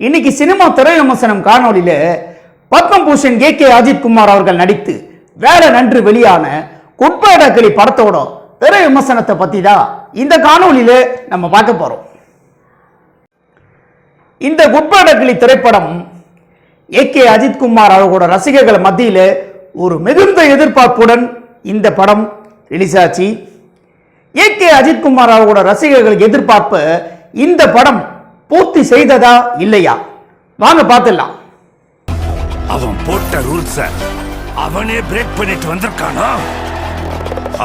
இன்னைக்கு சினிமா திரை விமர்சனம் காணொளியில பத்மபூஷன் கே கே அஜித் குமார் அவர்கள் நடித்து வேற நன்று வெளியான குட்பேட கிளி படத்தோட திரை விமர்சனத்தை பத்தி தான் இந்த காணொளியில நம்ம பார்க்க போறோம். இந்த குட்பேட கிளி திரைப்படம் ஏ கே அஜித் குமார் அவர்களோட ரசிகர்கள் மத்தியில் ஒரு மிகுந்த எதிர்பார்ப்புடன் இந்த படம் ரிலீஸ் ஆச்சு. ஏ கே அஜித் குமார் அவர்களோட ரசிகர்கள் எதிர்பார்ப்பு இந்த படம் பூர்த்தி செய்ததா இல்லையா? வாங்க பார்த்துடலாம். அவன் போட்ட ரூல்ஸ அவனே பிரேக் பண்ணிட்டு வந்திருக்கானா?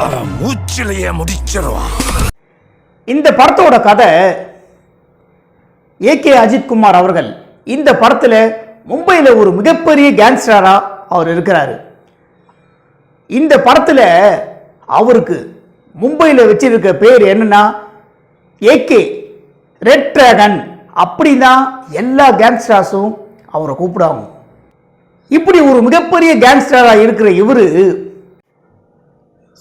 அவன் மூச்சிலேயே முடிச்சிருவான். இந்த படத்தோட கதை ஏ கே அஜித் குமார் அவர்கள் இந்த படத்தில் மும்பையில் ஒரு மிகப்பெரிய கேங்ஸ்டரா அவர் இருக்கிறாரு. இந்த படத்தில் அவருக்கு மும்பையில் வச்சிருக்க பேர் என்னன்னா ஏகே ரெட் டிராகன் அப்படின்னா எல்லா கேங்ஸ்டர்ஸும் அவரை கூப்பிடாங்க இப்படி ஒரு மிகப்பெரிய கேங்ஸ்டராக இருக்கிற இவர்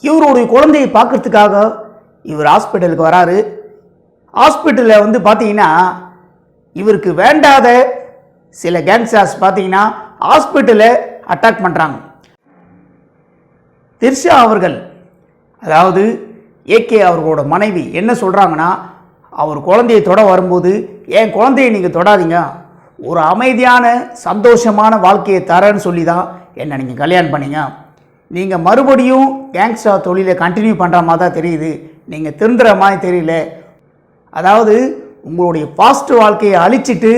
இவருடைய குழந்தையை பார்க்கறதுக்காக இவர் ஹாஸ்பிட்டலுக்கு வராரு. ஹாஸ்பிட்டலில் வந்து பார்த்தீங்கன்னா இவருக்கு வேண்டாத சில கேங்ஸ்டர்ஸ் பார்த்தீங்கன்னா ஹாஸ்பிட்டலை அட்டாக் பண்ணுறாங்க திர்ஷா அவர்கள் அதாவது ஏகே அவர்களோட மனைவி என்ன சொல்கிறாங்கன்னா அவர் குழந்தையை தொட வரும்போது என் குழந்தையை நீங்கள் தொடாதீங்க? ஒரு அமைதியான சந்தோஷமான வாழ்க்கையை தரேன்னு சொல்லி தான் என்னை நீங்கள் கல்யாணம் பண்ணீங்க. நீங்கள் மறுபடியும் கேங்ஸ்டர் தொழிலை கண்டினியூ பண்ணுற மாதிரி தான் தெரியுது. நீங்கள் திருந்துற மாதிரி தெரியல. அதாவது உங்களுடைய பாஸ்ட் வாழ்க்கையை அழிச்சிட்டு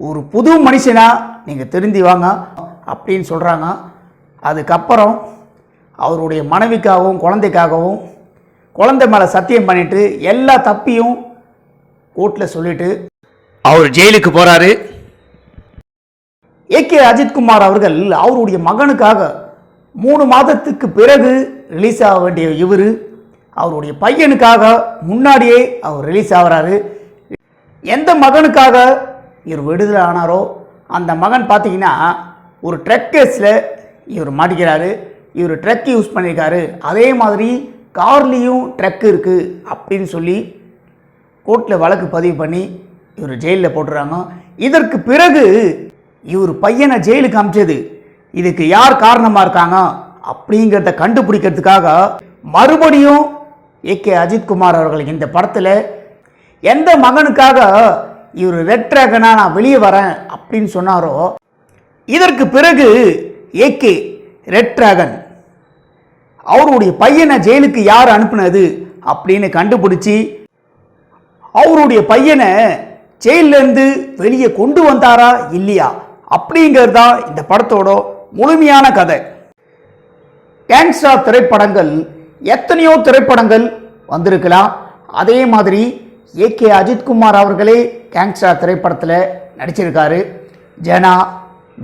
ஒரு புது மனுஷனாக நீங்கள் திருந்தி வாங்க அப்படின்னு சொல்கிறாங்க அதுக்கப்புறம் அவருடைய மனைவிக்காகவும் குழந்தைக்காகவும் குழந்தை மேலே சத்தியம் பண்ணிவிட்டு எல்லா தப்பியும் கோர்ட்டில் சொல்லிட்டு அவர் ஜெயிலுக்கு போகிறாரு ஏ கே அஜித்குமார் அவர்கள் அவருடைய மகனுக்காக மூணு மாதத்துக்கு பிறகு ரிலீஸ் ஆக வேண்டிய இவர். அவருடைய பையனுக்காக முன்னாடியே அவர் ரிலீஸ் ஆகுறாரு. எந்த மகனுக்காக இவர் விடுதலை ஆனாரோ அந்த மகன் பார்த்தீங்கன்னா ஒரு ட்ரக் கேஸில் இவர் மாட்டிக்கிறாரு. இவர் ட்ரக் யூஸ் பண்ணியிருக்காரு. அதே மாதிரி கார்லேயும் ட்ரக் இருக்குது அப்படின்னு சொல்லி கோர்ட்டில் வழக்கு பதிவு பண்ணி இவர் ஜெயிலில் போட்டுறாங்க. இதற்கு பிறகு இவர் பையனை ஜெயிலுக்கு அமிச்சது. இதுக்கு யார் காரணமாக இருக்காங்க அப்படிங்கிறத கண்டுபிடிக்கிறதுக்காக மறுபடியும் ஏ கே அஜித்குமார் அவர்கள் இந்த படத்தில் எந்த மகனுக்காக இவர் ரெட் ட்ராகனாக நான் வெளியே வரேன் அப்படின்னு சொன்னாரோ இதற்கு பிறகு ஏகே ரெட் ட்ராகன் அவருடைய பையனை ஜெயிலுக்கு யார் அனுப்புனது அப்படின்னு கண்டுபிடிச்சி அவருடைய பையனை ஜெயிலிருந்து வெளியே கொண்டு வந்தாரா இல்லையா? அப்படிங்கிறது தான் இந்த படத்தோட முழுமையான கதை. கேங்ஸ்டார் திரைப்படங்கள் எத்தனையோ திரைப்படங்கள் வந்திருக்கலாம். அதே மாதிரி ஏ கே அஜித்குமார் அவர்களே கேங்ஸ்டார் திரைப்படத்தில் நடிச்சிருக்காரு. ஜனா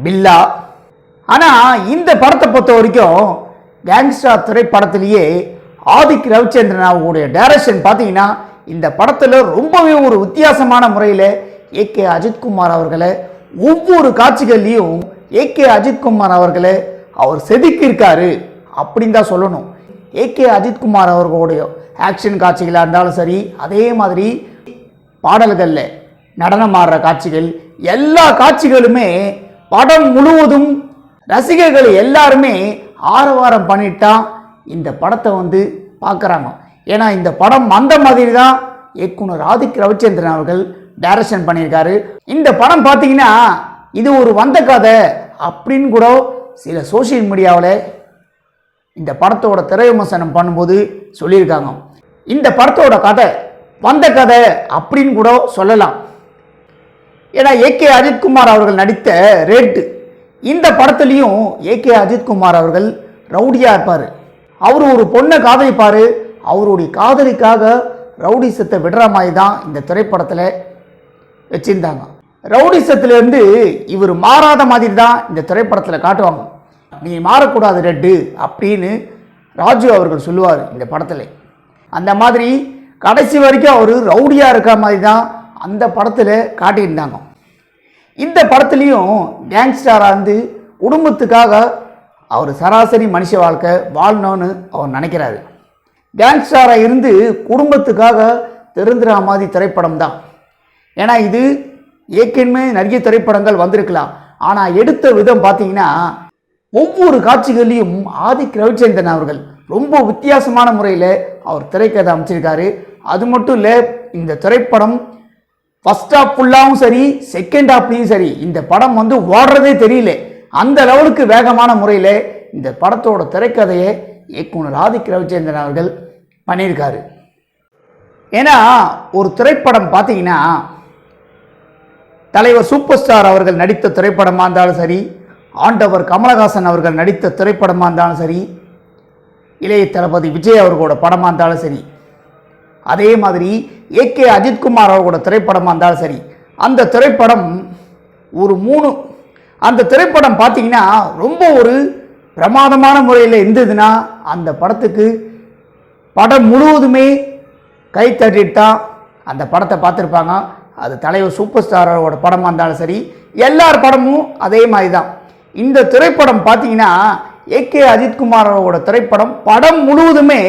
பில்லா. ஆனால் இந்த படத்தை பொறுத்த வரைக்கும் கேங்ஸ்டார் திரைப்படத்திலேயே ஆதிக் ரவிச்சந்திரன் அவங்களுடைய டைரக்ஷன் பார்த்தீங்கன்னா இந்த படத்தில் ரொம்பவே ஒரு வித்தியாசமான முறையில் ஏ கே அஜித்குமார் அவர்களை ஒவ்வொரு காட்சிகள்லையும் ஏ கே அஜித்குமார் அவர்களை அவர் செதுக்கியிருக்காரு அப்படின்னு தான் சொல்லணும். ஏ கே அஜித்குமார் அவர்களுடைய ஆக்ஷன் காட்சிகளாக இருந்தாலும் சரி அதே மாதிரி பாடல்களில் நடனம் ஆடுற காட்சிகள் எல்லா காட்சிகளுமே படம் முழுவதும் ரசிகர்கள் எல்லாருமே ஆரவாரம் பண்ணிட்டான் இந்த படத்தை வந்து பார்க்குறாங்க. ஏன்னா இந்த படம் அந்த மாதிரி தான் இயக்குனர் ஆதிக் ரவிச்சந்திரன் அவர்கள் டைரக்ஷன் பண்ணியிருக்காரு. இந்த படம் பார்த்தீங்கன்னா இது ஒரு வந்த கதை அப்படின்னு கூட சில சோஷியல் மீடியாவில் இந்த படத்தோட திரை விமர்சனம் பண்ணும்போது சொல்லியிருக்காங்க. இந்த படத்தோட கதை வந்த கதை அப்படின்னு கூட சொல்லலாம். ஏன்னா ஏ கே அஜித்குமார் அவர்கள் நடித்த ரேட்டு இந்த படத்துலையும் ஏ கே அஜித்குமார் அவர்கள் ரவுடியாக இருப்பார். அவர் ஒரு பொண்ணை காதலிப்பார். அவருடைய காதலிக்காக ரவுடிசத்தை விடுற மாதிரி தான் இந்த திரைப்படத்தில் வச்சுருந்தாங்க. ரவுடிசத்துலேருந்து இவர் மாறாத மாதிரி தான் இந்த திரைப்படத்தில் காட்டுவாங்க. நீ மாறக்கூடாது ரெட்டு அப்படின்னு ராஜு அவர்கள் சொல்லுவார் இந்த படத்தில். அந்த மாதிரி கடைசி வரைக்கும் அவர் ரவுடியாக இருக்க மாதிரி தான் அந்த படத்தில் காட்டியிருந்தாங்க. இந்த படத்துலேயும் கேங்ஸ்டராக இருந்து குடும்பத்துக்காக அவர் சராசரி மனுஷ வாழ்க்கை வாழணும்னு அவர் நினைக்கிறாரு. கேங்ஸ்டாராக இருந்து குடும்பத்துக்காக திருந்துற மாதிரி திரைப்படம் தான். ஏன்னா இது ஏற்கனவே நிறைய திரைப்படங்கள் வந்திருக்கலாம். ஆனால் எடுத்த விதம் பார்த்தீங்கன்னா ஒவ்வொரு காட்சிகள்லையும் ஆதிக் ரவிச்சந்திரன் அவர்கள் ரொம்ப வித்தியாசமான முறையில் அவர் திரைக்கதை அமைச்சிருக்காரு. அது மட்டும் இல்லை இந்த திரைப்படம் ஃபஸ்ட் ஹாஃப் ஃபுல்லாகவும் சரி செகண்ட் ஹாஃப்லேயும் சரி இந்த படம் வந்து ஓடுறதே தெரியல. அந்த லெவலுக்கு வேகமான முறையில் இந்த படத்தோட திரைக்கதையை இயக்குனர் ஆதிக் ரவிச்சந்திரன் அவர்கள் பண்ணியிருக்காரு. ஏன்னா ஒரு திரைப்படம் பார்த்தீங்கன்னா தலைவர் சூப்பர் ஸ்டார் அவர்கள் நடித்த திரைப்படமாக இருந்தாலும் சரி ஆண்டவர் கமலஹாசன் அவர்கள் நடித்த திரைப்படமாக இருந்தாலும் சரி இளைய தளபதி விஜய் அவர்களோட படமாக இருந்தாலும் சரி அதே மாதிரி ஏகே அஜித்குமார் அவர்களோட திரைப்படமாக இருந்தாலும் சரி அந்த திரைப்படம் ஒரு மூணு அந்த திரைப்படம் பார்த்தீங்கன்னா ரொம்ப ஒரு பிரமாதமான முறையில் இருந்ததுன்னா அந்த படத்துக்கு படம் முழுவதுமே கை தட்டிட்டு தான் அந்த படத்தை பார்த்துருப்பாங்க. அது தலைவர் சூப்பர் ஸ்டாரோட படமாக இருந்தாலும் சரி எல்லார் படமும் அதே மாதிரி தான் இந்த திரைப்படம் பார்த்தீங்கன்னா ஏகே அஜித்குமாரோட திரைப்படம் படம் முழுவதுமே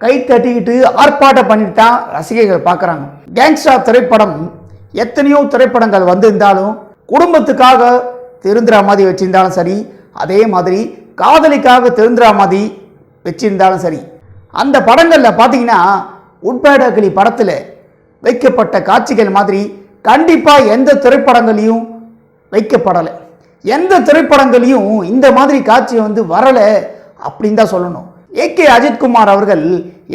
கை தட்டிக்கிட்டு ஆர்ப்பாட்டம் பண்ணிட்டு தான் ரசிகர்கள் பார்க்குறாங்க. கேங்ஸ்டார் திரைப்படம் எத்தனையோ திரைப்படங்கள் வந்திருந்தாலும் குடும்பத்துக்காக திருந்துற மாதிரி வச்சுருந்தாலும் சரி அதே மாதிரி காதலிக்காக திருந்துற மாதிரி வச்சிருந்தாலும் சரி. அந்த படங்களில் பார்த்தீங்கன்னா உட்பேடக்கிளி படத்தில் வைக்கப்பட்ட காட்சிகள் மாதிரி கண்டிப்பாக எந்த திரைப்படங்களையும் வைக்கப்படலை. எந்த திரைப்படங்களையும் இந்த மாதிரி காட்சி வந்து வரலை அப்படின்னு தான் சொல்லணும். ஏகே அஜித்குமார் அவர்கள்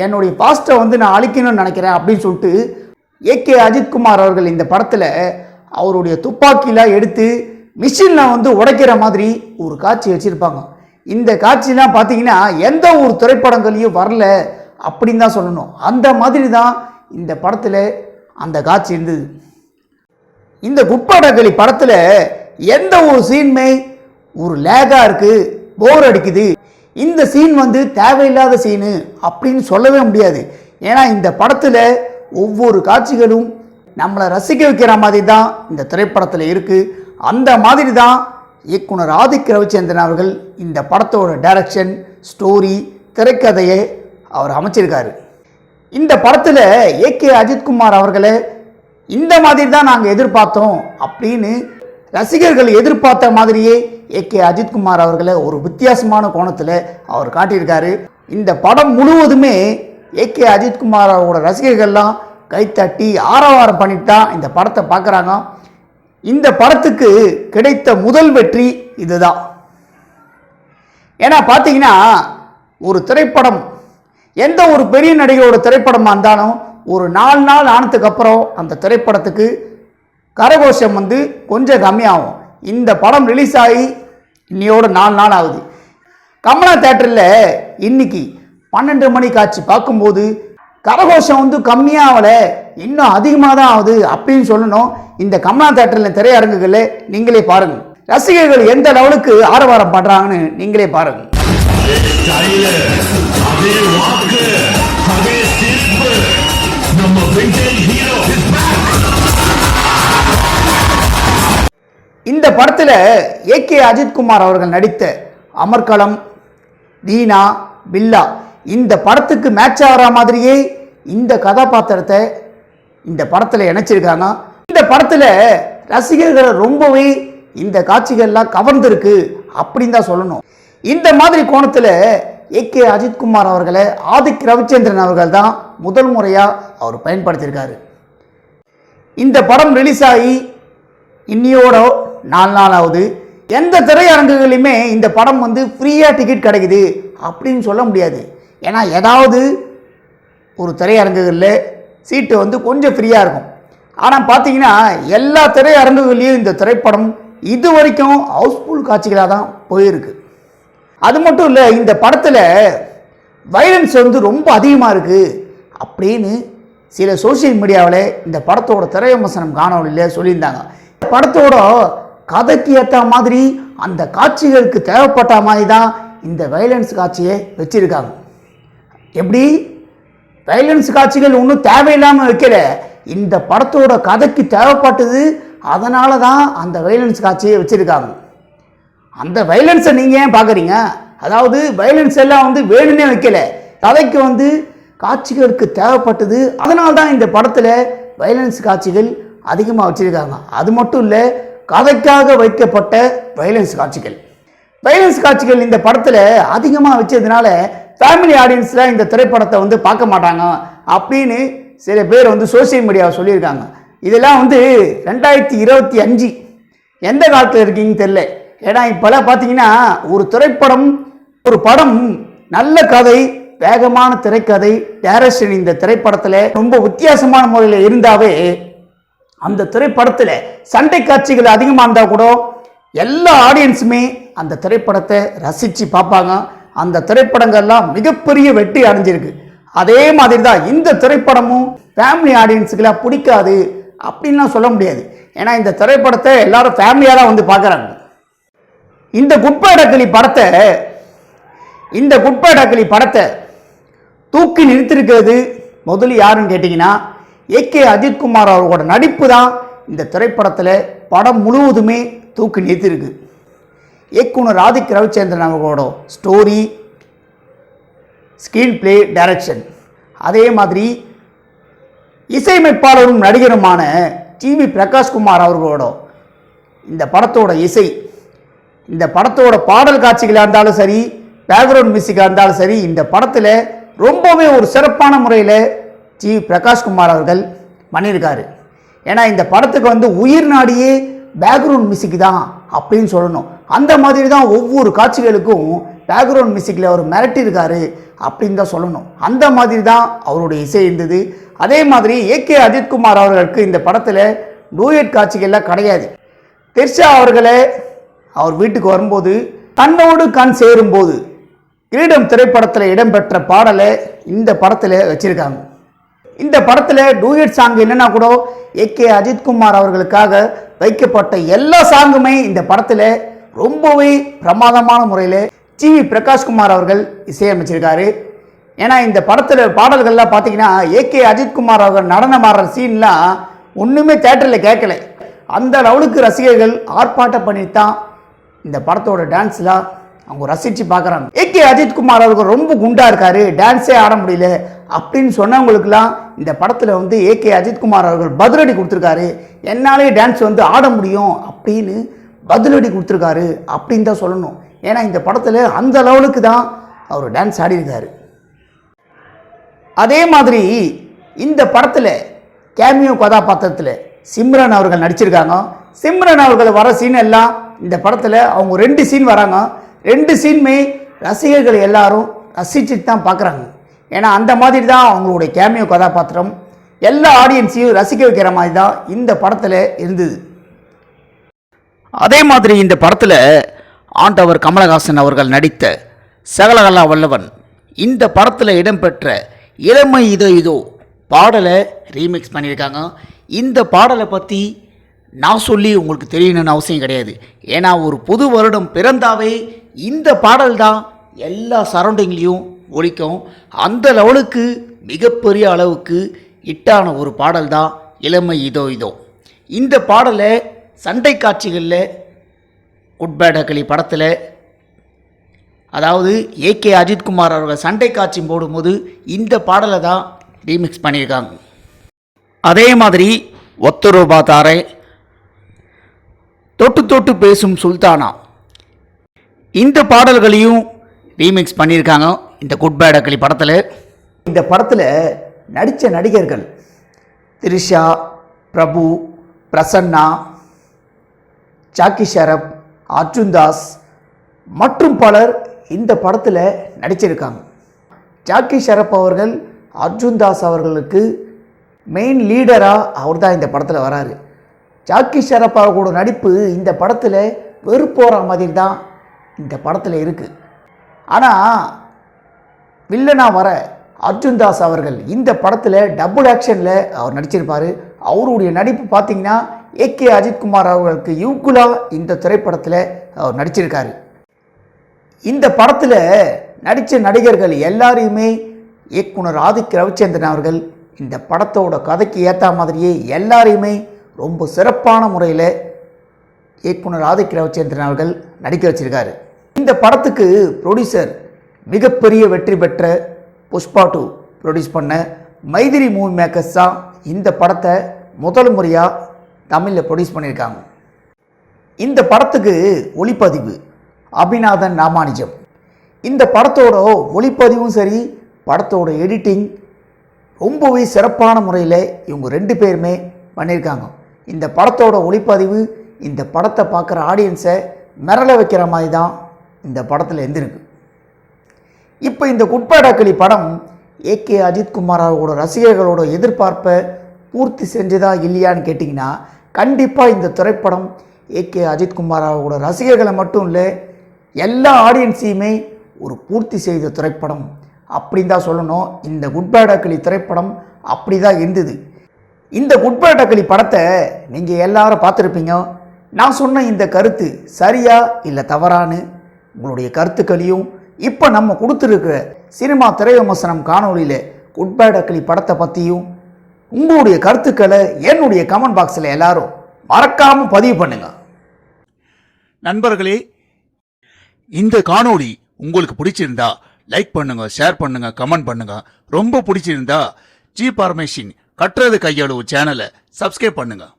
என்னுடைய பாஸ்ட்டை வந்து நான் அழிக்கணும்னு நினைக்கிறேன் அப்படின்னு சொல்லிட்டு ஏகே அஜித்குமார் அவர்கள் இந்த படத்தில் அவருடைய துப்பாக்கிலாம் எடுத்து மிஷினில் வந்து உடைக்கிற மாதிரி ஒரு காட்சி வச்சுருப்பாங்க. இந்த காட்சிலாம் பார்த்தீங்கன்னா எந்த ஒரு திரைப்படங்களையும் வரல அப்படின்னு தான் சொல்லணும். அந்த மாதிரி தான் இந்த படத்தில் அந்த காட்சி இருந்தது. இந்த குட்பாடகளி படத்தில் எந்த ஒரு சீனுமே ஒரு லேகாக இருக்குது போர் அடிக்குது. இந்த சீன் வந்து தேவையில்லாத சீனு அப்படின்னு சொல்லவே முடியாது. ஏன்னா இந்த படத்தில் ஒவ்வொரு காட்சிகளும் நம்மளை ரசிக்க வைக்கிற மாதிரி தான் இந்த திரைப்படத்தில் இருக்குது அந்த மாதிரி தான் இயக்குனர் ஆதிக் ரவிச்சந்திரன் அவர்கள் இந்த படத்தோட டைரக்ஷன் ஸ்டோரி திரைக்கதையை அவர் அமைச்சிருக்காரு. இந்த படத்தில் ஏகே அஜித்குமார் அவர்களை இந்த மாதிரி தான் நாங்கள் எதிர்பார்த்தோம் அப்படின்னு ரசிகர்கள் எதிர்பார்த்த மாதிரியே ஏகே அஜித்குமார் அவர்களை ஒரு வித்தியாசமான கோணத்தில் அவர் காட்டியிருக்காரு. இந்த படம் முழுவதுமே ஏகே அஜித்குமார் அவரோட ரசிகர்கள்லாம் கைத்தட்டி ஆரவாரம் பண்ணிட்டு தான் இந்த படத்தை பார்க்குறாங்க. இந்த படத்துக்கு கிடைத்த முதல் வெற்றி இதுதான். ஏன்னா பார்த்தீங்கன்னா ஒரு திரைப்படம் எந்த ஒரு பெரிய நடிகரோட திரைப்படமாக இருந்தாலும் ஒரு நாலு நாள் ஆனதுக்கு அப்புறம் அந்த திரைப்படத்துக்கு கரகோஷம் வந்து கொஞ்சம் கம்மியாகும். இந்த படம் ரிலீஸ் ஆகி இன்னையோட நாலு நாள் ஆகுது. கமலா தேட்டரில் இன்னைக்கு பன்னெண்டு மணி காட்சி பார்க்கும்போது கரகோஷம் வந்து கம்மியாகல இன்னும் அதிகமாக தான் ஆகுது அப்படின்னு சொல்லணும். இந்த கமலா தேட்டரில் திரையரங்குகளில் நீங்களே பாருங்கள் ரசிகர்கள் எந்த லெவலுக்கு ஆரவாரம் பண்ணுறாங்கன்னு நீங்களே பாருங்க. இந்த படத்தில் ஏகே அஜித்குமார் அவர்கள் நடித்த அமர்கலம் தீனா பில்லா இந்த படத்துக்கு மேட்ச் ஆகிற மாதிரியே இந்த கதாபாத்திரத்தை இந்த படத்தில் இணைச்சிருக்காங்க. இந்த படத்தில் ரசிகர்களை ரொம்பவே இந்த காட்சிகள்லாம் கவர்ந்துருக்கு அப்படின்னு தான் சொல்லணும். இந்த மாதிரி கோணத்தில் ஏ கே அஜித்குமார் அவர்களை ஆதிக் ரவிச்சந்திரன் அவர்கள் தான் முதல் முறையாக அவர் பயன்படுத்தியிருக்காரு. இந்த படம் ரிலீஸ் ஆகி இன்னியோட நாலு நாளாவது. எந்த திரையரங்குகளையுமே இந்த படம் வந்து ஃப்ரீயாக டிக்கெட் கிடைக்குது அப்படின்னு சொல்ல முடியாது. ஏன்னா ஏதாவது ஒரு திரையரங்குகளில் சீட்டு வந்து கொஞ்சம் ஃப்ரீயாக இருக்கும். ஆனால் பார்த்தீங்கன்னா எல்லா திரையரங்குகள்லேயும் இந்த திரைப்படம் இது வரைக்கும் ஹவுஸ்ஃபுல் காட்சிகளாக தான் போயிருக்கு. அது மட்டும் இல்லை இந்த படத்தில் வைலன்ஸ் வந்து ரொம்ப அதிகமாக இருக்குது அப்படின்னு சில சோஷியல் மீடியாவில் இந்த படத்தோட திரை விமர்சனம் காணொலியில் சொல்லியிருந்தாங்க. இந்த படத்தோட கதைக்கு ஏற்ற மாதிரி அந்த காட்சிகளுக்கு தேவைப்பட்ட மாதிரி தான் இந்த வைலன்ஸ் காட்சியை வச்சுருக்காங்க. எப்படி? வைலன்ஸ் காட்சிகள் ஒன்றும் தேவையில்லாமல் வைக்கல. இந்த படத்தோட கதைக்கு தேவைப்பட்டது அதனால தான் அந்த வைலன்ஸ் காட்சியை வச்சுருக்காங்க. அந்த வைலன்ஸை நீங்கள் ஏன் பார்க்குறீங்க? அதாவது வைலன்ஸ் எல்லாம் வந்து வேணும்னே வைக்கல. கதைக்கு வந்து காட்சிகளுக்கு தேவைப்பட்டது அதனால தான் இந்த படத்தில் வைலன்ஸ் காட்சிகள் அதிகமாக வச்சுருக்காங்க. அது மட்டும் இல்லை கதைக்காக வைக்கப்பட்ட வைலன்ஸ் காட்சிகள். வைலன்ஸ் காட்சிகள் இந்த படத்தில் அதிகமாக வச்சதுனால ஃபேமிலி ஆடியன்ஸில் இந்த திரைப்படத்தை வந்து பார்க்க மாட்டாங்க அப்படின்னு சில பேர் வந்து சோஷியல் மீடியாவை சொல்லியிருக்காங்க. இதெல்லாம் வந்து ரெண்டாயிரத்தி இருபத்தி அஞ்சு எந்த காலத்தில் இருக்கீங்கன்னு தெரில ஏன்னா இப்போல்லாம் பார்த்தீங்கன்னா ஒரு திரைப்படம் ஒரு படம் நல்ல கதை வேகமான திரைக்கதை டேரக்ஷன் இந்த திரைப்படத்தில் ரொம்ப வித்தியாசமான முறையில் இருந்தாவே அந்த திரைப்படத்தில் சண்டை காட்சிகள் அதிகமாக இருந்தால் கூட எல்லா ஆடியன்ஸுமே அந்த திரைப்படத்தை ரசித்து பார்ப்பாங்க. அந்த திரைப்படங்கள்லாம் மிகப்பெரிய வெற்றி அடைஞ்சிருக்கு. அதே மாதிரி தான் இந்த திரைப்படமும் ஃபேமிலி ஆடியன்ஸுக்கெல்லாம் பிடிக்காது அப்படின்லாம் சொல்ல முடியாது. ஏன்னா இந்த திரைப்படத்தை எல்லாரும் ஃபேமிலியாக தான் வந்து பார்க்குறாங்க. இந்த குட்பேடக்கிளி படத்தை இந்த குட்பேடக்கிளி படத்தை தூக்கி நிறுத்திருக்கிறது முதல்ல யாருன்னு கேட்டிங்கன்னா கே அஜித்குமார் அவர்களோட நடிப்பு தான் இந்த திரைப்படத்தில் படம் முழுவதுமே தூக்கி நிறுத்திருக்கு. இயக்குனர் ராதிக் ரவிச்சந்திரன் அவர்களோட ஸ்டோரி ஸ்க்ரீன் பிளே டைரக்ஷன் அதே மாதிரி இசையமைப்பாளரும் நடிகருமான டிவி பிரகாஷ்குமார் அவர்களோட இந்த படத்தோட இசை இந்த படத்தோட பாடல் காட்சிகளாக இருந்தாலும் சரி பேக்ரவுண்ட் மியூசிக்காக இருந்தாலும் சரி இந்த படத்தில் ரொம்பவே ஒரு சிறப்பான முறையில் ஜி பிரகாஷ்குமார் அவர்கள் பண்ணியிருக்காரு. ஏன்னா இந்த படத்துக்கு வந்து உயிர் நாடியே பேக்ரவுண்ட் மியூசிக் தான் அப்படின்னு சொல்லணும். அந்த மாதிரி தான் ஒவ்வொரு காட்சிகளுக்கும் பேக்ரவுண்ட் மியூசிக்கில் அவர் மிரட்டியிருக்காரு அப்படின்னு தான் சொல்லணும். அந்த மாதிரி தான் அவருடைய இசை இருந்தது. அதே மாதிரி ஏகே அஜித்குமார் அவர்களுக்கு இந்த படத்தில் டூயட் காட்சிகள்லாம் கிடையாது. திர்ஷா அவர்களே அவர் வீட்டுக்கு வரும்போது தன்னோடு கண் சேரும்போது கிரீடம் திரைப்படத்தில் இடம்பெற்ற பாடலை இந்த படத்தில் வச்சிருக்காங்க. இந்த படத்தில் டூயட் சாங் என்னன்னா கூட ஏகே அஜித்குமார் அவர்களுக்காக வைக்கப்பட்ட எல்லா சாங்குமே இந்த படத்தில் ரொம்பவே பிரமாதமான முறையில் ஜிவி பிரகாஷ்குமார் அவர்கள் இசையமைச்சிருக்காரு. ஏன்னா இந்த படத்தில் பாடல்கள்லாம் பார்த்தீங்கன்னா ஏகே அஜித்குமார் அவர்கள் நடனம் ஆடுற சீன்லாம் ஒன்றுமே தேட்டரில் கேட்கல. அந்த லெவலுக்கு ரசிகர்கள் ஆர்ப்பாட்டம் பண்ணித்தான் இந்த படத்தோட டான்ஸ்லாம் அவங்க ரசித்து பார்க்குறாங்க ஏகே அஜித்குமார் அவர்கள் ரொம்ப குண்டாக இருக்காரு டான்ஸே ஆட முடியல அப்படின்னு சொன்னவங்களுக்குலாம் இந்த படத்தில் வந்து ஏகே அஜித்குமார் அவர்கள் பதிலடி கொடுத்துருக்காரு. என்னாலே டான்ஸ் வந்து ஆட முடியும் அப்படின்னு பதிலடி கொடுத்துருக்காரு அப்படின்னு தான் சொல்லணும். ஏன்னா இந்த படத்தில் அந்த லெவலுக்கு தான் அவர் டான்ஸ் ஆடியிருக்காரு அதே மாதிரி இந்த படத்தில் கேமியோ கதாபாத்திரத்தில் சிம்ரன் அவர்கள் நடிச்சிருக்காங்க. சிம்ரன் அவர்கள் வர சீன் எல்லாம் இந்த படத்தில் அவங்க ரெண்டு சீன் வராங்க. ரெண்டு சீனுமே ரசிகர்கள் எல்லாரும் ரசிச்சுட்டு தான் பார்க்குறாங்க ஏன்னா அந்த மாதிரி தான் அவங்களுடைய கேமியோ கதாபாத்திரம். எல்லா ஆடியன்ஸையும் ரசிக்க வைக்கிற மாதிரி தான் இந்த படத்தில் இருந்தது. அதே மாதிரி இந்த படத்தில் ஆண்டவர் கமலஹாசன் அவர்கள் நடித்த சகலகலா வல்லவன் இந்த படத்தில் இடம்பெற்ற இளமை இதோ இதோ பாடலை ரீமிக்ஸ் பண்ணியிருக்காங்க. இந்த பாடலை பற்றி நான் சொல்லி உங்களுக்கு தெரியணும்னு அவசியம் கிடையாது. ஏன்னா ஒரு புது வருடம் பிறந்தாவே இந்த பாடல் தான் எல்லா சரௌண்டிங்லேயும் ஒழிக்கும் அந்த லெவலுக்கு மிகப்பெரிய அளவுக்கு ஹிட்டான ஒரு பாடல் தான் இளமை இதோ இதோ. இந்த பாடலை சண்டை காட்சிகளில் குட் படத்தில் அதாவது ஏகே அஜித்குமார் அவர்கள் சண்டை காட்சி போடும்போது இந்த பாடலை தான் ரீமிக்ஸ் பண்ணியிருக்காங்க. அதே மாதிரி ஒத்த ரூபா தாரே தொட்டு தொட்டு பேசும் சுல்தானா இந்த பாடல்களையும் ரீமிக்ஸ் பண்ணியிருக்காங்க இந்த குட் பேட் அக்களி படத்தில். இந்த படத்தில் நடித்த நடிகர்கள் திரிஷா பிரபு பிரசன்னா ஜாக்கி ஷரப் அர்ஜுன் தாஸ் மற்றும் பலர் இந்த படத்தில் நடிச்சிருக்காங்க. ஜாக்கி ஷரப் அவர்கள் அர்ஜுன் தாஸ் அவர்களுக்கு மெயின் லீடராக அவர் தான் இந்த படத்தில் வராரு. ஜாக்கி ஷரப் அவர்களோட நடிப்பு இந்த படத்தில் வெறுப்போகிற மாதிரி தான் இந்த படத்தில் இருக்குது ஆனால் வில்லனா வர அர்ஜுன் தாஸ் அவர்கள் இந்த படத்தில் டபுள் ஆக்ஷனில் அவர் நடிச்சிருப்பார். அவருடைய நடிப்பு பார்த்திங்கன்னா ஏகே அஜித்குமார் அவர்களுக்கு யூக்குலாக இந்த திரைப்படத்தில் அவர் நடிச்சிருக்காரு. இந்த படத்தில் நடித்த நடிகர்கள் எல்லாரையுமே இயக்குனர் ஆதிக் ரவிச்சந்திரன் அவர்கள் இந்த படத்தோட கதைக்கு ஏற்ற மாதிரியே எல்லாரையுமே ரொம்ப சிறப்பான முறையில் இயக்குனர் ஆதிக் ரவிச்சந்திரன் அவர்கள் நடிக்க வச்சிருக்காரு. இந்த படத்துக்கு ப்ரொடியூசர் மிகப்பெரிய வெற்றி பெற்ற புஷ்பா டூ ப்ரொடியூஸ் பண்ண மைதிரி மூவி மேக்கர்ஸ் தான் இந்த படத்தை முதல் முறையாக தமிழில் ப்ரொடியூஸ் பண்ணியிருக்காங்க. இந்த படத்துக்கு ஒளிப்பதிவு அபிநாதன் ராமானுஜம். இந்த படத்தோட ஒளிப்பதிவும் சரி படத்தோட எடிட்டிங் ரொம்பவே சிறப்பான முறையில் இவங்க ரெண்டு பேருமே பண்ணியிருக்காங்க. இந்த படத்தோட ஒளிப்பதிவு இந்த படத்தை பார்க்குற ஆடியன்ஸை மிரள வைக்கிற மாதிரி தான் இந்த படத்தில் இருந்திருக்கு. இப்போ இந்த குட்பாடாக்களி படம் ஏகே அஜித்குமார் ரசிகர்களோட எதிர்பார்ப்பை பூர்த்தி செஞ்சதா இல்லையான்னு கேட்டிங்கன்னா கண்டிப்பாக இந்த திரைப்படம் ஏகே அஜித்குமார் அவரோட ரசிகர்களை மட்டும் இல்லை எல்லா ஆடியன்ஸையுமே ஒரு பூர்த்தி செய்த திரைப்படம். அப்படின்னு தான் சொல்லணும். இந்த குட்பேடக்கலி திரைப்படம் அப்படி தான் இருந்தது. இந்த குட்பேடாக்களி படத்தை நீங்கள் எல்லாரும் பார்த்துருப்பீங்க. நான் சொன்ன இந்த கருத்து சரியா இல்லை தவறான்னு? உங்களுடைய கருத்துக்களையும் இப்போ நம்ம கொடுத்துருக்கிற சினிமா திரை விமர்சனம் காணொளியில் குட்பேடக்கலி படத்தை பற்றியும் உங்களுடைய கருத்துக்களை என்னுடைய கமெண்ட் பாக்ஸில் எல்லாரும் மறக்காமல் பதிவு பண்ணுங்க. நண்பர்களே இந்த காணொளி உங்களுக்கு பிடிச்சிருந்தா லைக் பண்ணுங்க ஷேர் பண்ணுங்க கமெண்ட் பண்ணுங்க. ரொம்ப பிடிச்சிருந்தா ஜி பார்மேஷின் கட்டுறது கையளவு சேனலை சப்ஸ்கிரைப் பண்ணுங்கள்